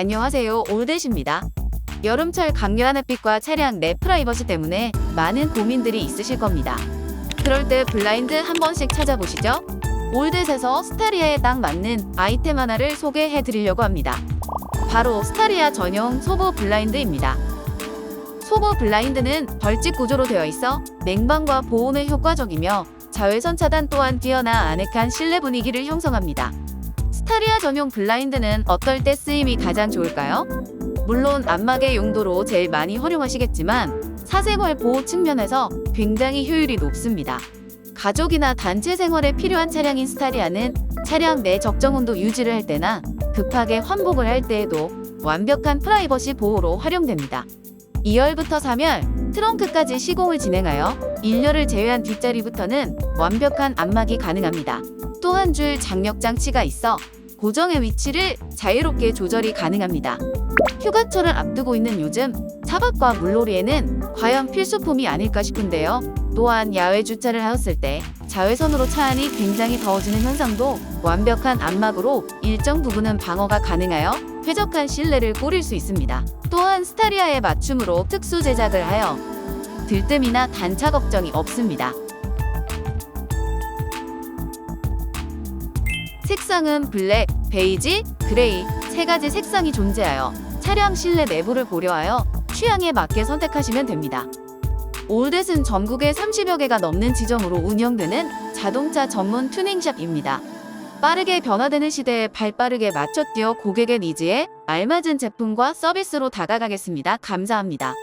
안녕하세요. 올댓입니다. 여름철 강렬한 햇빛과 차량 내 프라이버시 때문에 많은 고민들이 있으실 겁니다. 그럴 때 블라인드 한 번씩 찾아보시죠. 올댓에서 스타리아에 딱 맞는 아이템 하나를 소개해 드리려고 합니다. 바로 스타리아 전용 소보 블라인드입니다. 소보 블라인드는 벌집 구조로 되어 있어 냉방과 보온에 효과적이며 자외선 차단 또한 뛰어나 아늑한 실내 분위기를 형성합니다. 스타리아 전용 블라인드는 어떨 때 쓰임이 가장 좋을까요? 물론 안마의 용도로 제일 많이 활용하시겠지만 사생활 보호 측면에서 굉장히 효율이 높습니다. 가족이나 단체 생활에 필요한 차량인 스타리아는 차량 내 적정 온도 유지를 할 때나 급하게 환복을 할 때에도 완벽한 프라이버시 보호로 활용됩니다. 2열부터 3열, 트렁크까지 시공을 진행하여 1열을 제외한 뒷자리부터는 완벽한 안막이 가능합니다. 또한 줄 장력 장치가 있어 고정의 위치를 자유롭게 조절이 가능합니다. 휴가철을 앞두고 있는 요즘 차박과 물놀이에는 과연 필수품이 아닐까 싶은데요. 또한 야외 주차를 하였을 때 자외선으로 차 안이 굉장히 더워지는 현상도 완벽한 안막으로 일정 부분은 방어가 가능하여 쾌적한 실내를 꾸릴 수 있습니다. 또한 스타리아의 맞춤으로 특수 제작을 하여 들뜸이나 단차 걱정이 없습니다. 색상은 블랙, 베이지, 그레이 세 가지 색상이 존재하여 차량 실내 내부를 고려하여 취향에 맞게 선택하시면 됩니다. 올댓은 전국에 30여 개가 넘는 지점으로 운영되는 자동차 전문 튜닝샵입니다. 빠르게 변화되는 시대에 발빠르게 맞춰 뛰어 고객의 니즈에 알맞은 제품과 서비스로 다가가겠습니다. 감사합니다.